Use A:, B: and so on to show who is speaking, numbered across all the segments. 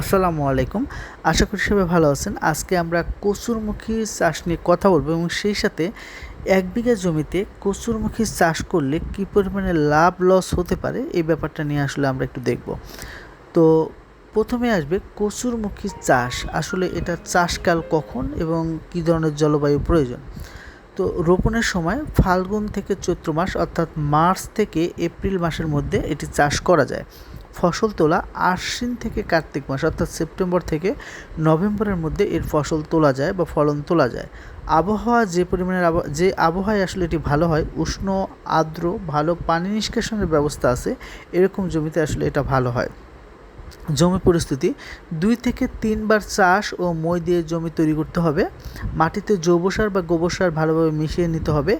A: আসসালামু আলাইকুম। আশা করি সবাই ভালো আছেন। আজকে আমরা কচুরমুখী চাষ নিয়ে কথা বলব এবং সেই সাথে এক বিঘা জমিতে কচুরমুখী চাষ করলে কি পরিমাণে লাভ লস হতে পারে এই ব্যাপারটা নিয়ে আসলে আমরা একটু দেখব। তো প্রথমে আসবে কচুরমুখী চাষ। আসলে এটা চাষকাল কখন এবং কী ধরনের জলবায়ু প্রয়োজন? তো রোপণের সময় ফাল্গুন থেকে চৈত্র মাস অর্থাৎ মার্চ থেকে এপ্রিল মাসের মধ্যে এটি চাষ করা যায়। ফসল তোলা আশ্বিন থেকে কার্তিক মাস, অর্থাৎ সেপ্টেম্বর থেকে নভেম্বরের মধ্যে এর ফসল তোলা যায় বা ফলন তোলা যায়। আবহাওয়া যে পরিমাণের যে আবহাওয়ায় আসলে এটি ভালো হয়, উষ্ণ, আর্দ্র, ভালো পানি নিষ্কাশনের ব্যবস্থা আছে, এরকম জমিতে আসলে এটা ভালো হয়। জমি পরিস্থিতি, দুই থেকে তিনবার চাষ ও মই দিয়ে জমি তৈরি করতে হবে। মাটিতে জৈব সার বা গোবর সার ভালোভাবে মিশিয়ে নিতে হবে।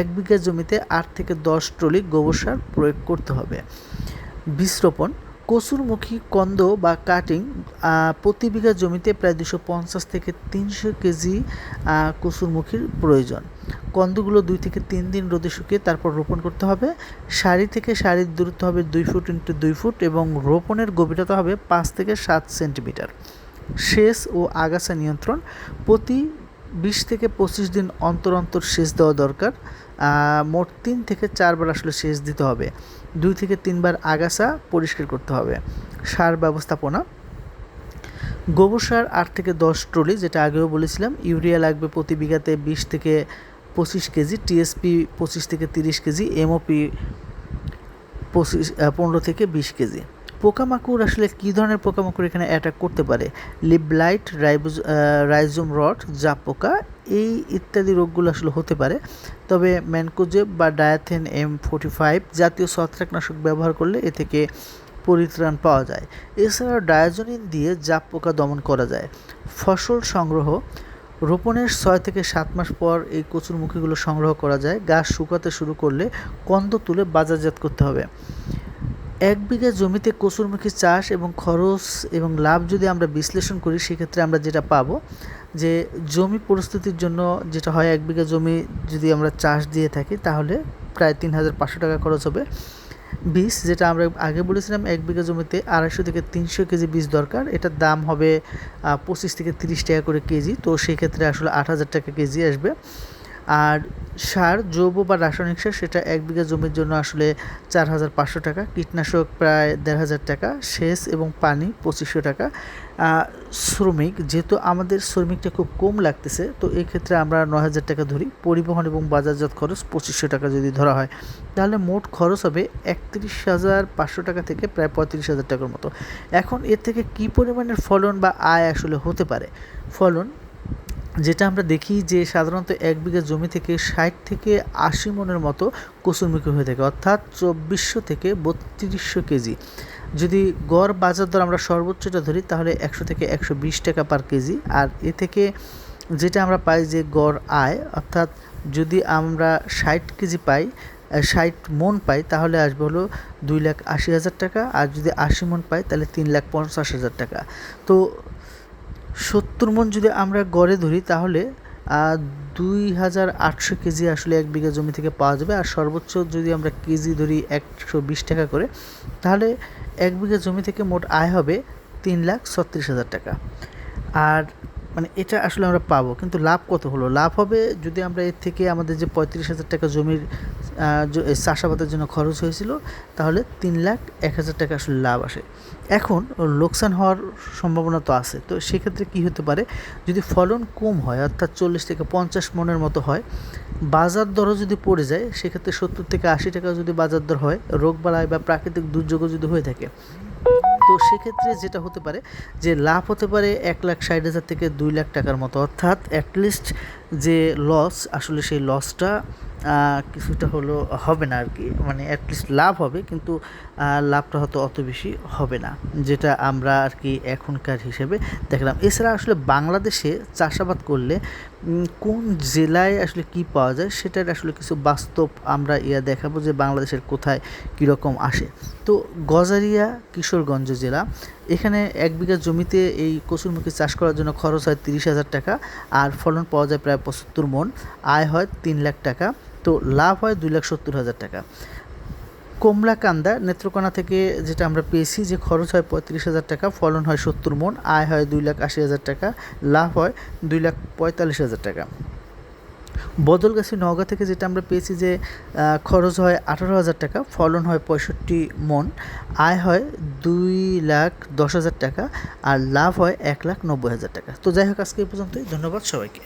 A: এক বিঘা জমিতে আট থেকে দশ ট্রলি গোবর সার প্রয়োগ করতে হবে। বীজ রোপণ কচুরমুখী কন্দ বা কাটিং প্রতি বিঘা জমিতে প্রায় দুশো পঞ্চাশ থেকে তিনশো কেজি কচুরমুখীর প্রয়োজন। কন্দগুলো দুই থেকে তিন দিন রোদে শুকিয়ে তারপর রোপণ করতে হবে। সারি থেকে সারির দূরত্ব হবে দুই ফুট ইন্টু দুই ফুট এবং রোপণের গভীরতা হবে পাঁচ থেকে সাত সেন্টিমিটার। সেচ ও আগাছা নিয়ন্ত্রণ, প্রতি বিশ থেকে পঁচিশ দিন অন্তর অন্তর সেচ দেওয়া দরকার। মোট তিন থেকে চারবার আসলে সেচ দিতে হবে। দুই থেকে তিনবার আগাছা পরিষ্কার করতে হবে। সার ব্যবস্থাপনা। গোবর সার আট থেকে দশ ট্রলি, যেটা আগেও বলেছিলাম, ইউরিয়া লাগবে প্রতি বিঘাতে বিশ থেকে পঁচিশ কেজি, টিএসপি পঁচিশ থেকে তিরিশ কেজি, এমওপি পঁচিশ পনেরো থেকে বিশ কেজি। পোকামাকড় আসলে কী ধরনের পোকামাকড় এখানে অ্যাটাক করতে পারে? লিবলাইট রাইবোজ রাইজোম রড জাপ পোকা, এই ইত্যাদি রোগগুলো আসলে হতে পারে। তবে ম্যানকোজেব বা ডায়াথেন এম ফোর্টি ফাইভ জাতীয় ছত্রাকনাশক ব্যবহার করলে এ থেকে পরিত্রাণ পাওয়া যায়। এছাড়াও ডায়াজনিন দিয়ে জাপ পোকা দমন করা যায়। ফসল সংগ্রহ, রোপণের ছয় থেকে সাত মাস পর এই কচুরমুখীগুলো সংগ্রহ করা যায়। গাছ শুকাতে শুরু করলে কন্দ তুলে বাজারজাত করতে হবে। এক বিঘা জমিতে কচুরমুখী চাষ এবং খরচ এবং লাভ যদি আমরা বিশ্লেষণ করি, সেক্ষেত্রে আমরা যেটা পাবো যে জমি পরিস্থিতির জন্য যেটা হয়, এক বিঘা জমি যদি আমরা চাষ দিয়ে থাকি, তাহলে প্রায় তিন হাজার পাঁচশো টাকা খরচ হবে। বীজ, যেটা আমরা আগে বলেছিলাম, এক বিঘা জমিতে আড়াইশো থেকে তিনশো কেজি বীজ দরকার। এটার দাম হবে পঁচিশ থেকে তিরিশ টাকা করে কেজি। তো সেই ক্ষেত্রে আসলে আট হাজার টাকা কেজি আসবে। আর সার জৈব বা রাসায়নিক সার, সেটা এক বিঘা জমির জন্য আসলে চার হাজার পাঁচশো টাকা। কীটনাশক প্রায় দেড় হাজার টাকা, সেচ এবং পানি পঁচিশশো টাকা। শ্রমিক, যেহেতু আমাদের শ্রমিকটা খুব কম লাগতেছে, তো এই ক্ষেত্রে আমরা ন হাজার টাকা ধরি। পরিবহন এবং বাজারজাত খরচ পঁচিশশো টাকা যদি ধরা হয়, তাহলে মোট খরচ হবে একত্রিশ হাজার পাঁচশো টাকা থেকে প্রায় পঁয়ত্রিশ হাজার টাকার মতো। এখন এর থেকে কী পরিমাণের ফলন বা আয় আসলে হতে পারে? ফলন যেটা আমরা দেখি যে সাধারণত এক বিঘা জমি থেকে ষাট থেকে আশি মনের মতো কচুরমুখী হয়ে থাকে, অর্থাৎ চব্বিশশো থেকে বত্রিশশো কেজি। যদি গড় বাজার দর আমরা সর্বোচ্চটা ধরি, তাহলে একশো থেকে একশো বিশ টাকা পার কেজি। আর এ থেকে যেটা আমরা পাই যে গড় আয়, অর্থাৎ যদি আমরা ষাট কেজি পাই ষাট মন পাই, তাহলে আসবে হলো দুই লাখ আশি হাজার টাকা। আর যদি আশি মন পাই, তাহলে তিন লাখ পঞ্চাশ হাজার টাকা। তো সত্তর মন যদি আমরা গড়ে ধরি, তাহলে দুই হাজার আটশো কেজি আসলে এক বিঘা জমি থেকে পাওয়া যাবে। আর সর্বোচ্চ যদি আমরা কেজি ধরি একশো বিশ টাকা করে, তাহলে এক বিঘা জমি থেকে মোট আয় হবে তিন লাখ ছত্রিশ হাজার টাকা। আর মানে এটা আসলে আমরা পাবো, কিন্তু লাভ কত হলো? লাভ হবে যদি আমরা এর থেকে আমাদের যে পঁয়ত্রিশ হাজার টাকা জমির চাষাবাদের জন্য খরচ হয়েছিল, তাহলে তিন লাখ এক হাজার টাকা আসলে লাভ আসে। এখন লোকসান হওয়ার সম্ভাবনা তো আছে, তো সেক্ষেত্রে কী হতে পারে? যদি ফলন কম হয়, অর্থাৎ চল্লিশ থেকে পঞ্চাশ মনের মতো হয়, বাজার দরও যদি পড়ে যায়, সেক্ষেত্রে সত্তর থেকে আশি টাকা যদি বাজার দর হয়, রোগ বালাই বা প্রাকৃতিক দুর্যোগও যদি হয়ে থাকে, তো সেক্ষেত্রে যেটা হতে পারে যে লাভ হতে পারে এক লাখ ষাট হাজার থেকে দুই লাখ টাকার মতো, অর্থাৎ অ্যাটলিস্ট যে লস আসলে সেই লসটা কিছুটা হলো হবে না আর কি মানে অ্যাটলিস্ট লাভ হবে, কিন্তু লাভটা হয়তো অত বেশি হবে না, যেটা আমরা আর কি এখনকার হিসেবে দেখলাম। এছাড়া আসলে বাংলাদেশে চাষাবাদ করলে কোন জেলায় আসলে কি পাওয়া যায়, সেটার আসলে কিছু বাস্তব আমরা ইয়া দেখাবো যে বাংলাদেশের কোথায় কীরকম আসে। তো গজারিয়া কিশোরগঞ্জ জেলা, এখানে এক বিঘা জমিতে এই কচুরমুখী চাষ করার জন্য খরচ হয় তিরিশ হাজার টাকা, আর ফলন পাওয়া যায় প্রায় পঁচাত্তর মন। আয় হয় তিন লাখ টাকা। তো লাভ হয় দুই লাখ সত্তর হাজার টাকা। কমলাকান্দা নেত্রকোনা থেকে যেটা আমরা পেয়েছি যে খরচ হয় পঁয়ত্রিশ হাজার টাকা, ফলন হয় সত্তর মন, আয় হয় দুই লাখ আশি হাজার টাকা, লাভ হয় দুই লাখ পঁয়তাল্লিশ হাজার টাকা। বদলগাছি নওগাঁ থেকে যেটা আমরা পেয়েছি যে খরচ হয় আঠারো হাজার টাকা, ফলন হয় পঁয়ষট্টি মন, আয় হয় দুই লাখ দশ হাজার টাকা, আর লাভ হয় এক লাখ নব্বই হাজার টাকা। তো যাই হোক, আজকে এই পর্যন্তই। ধন্যবাদ সবাইকে।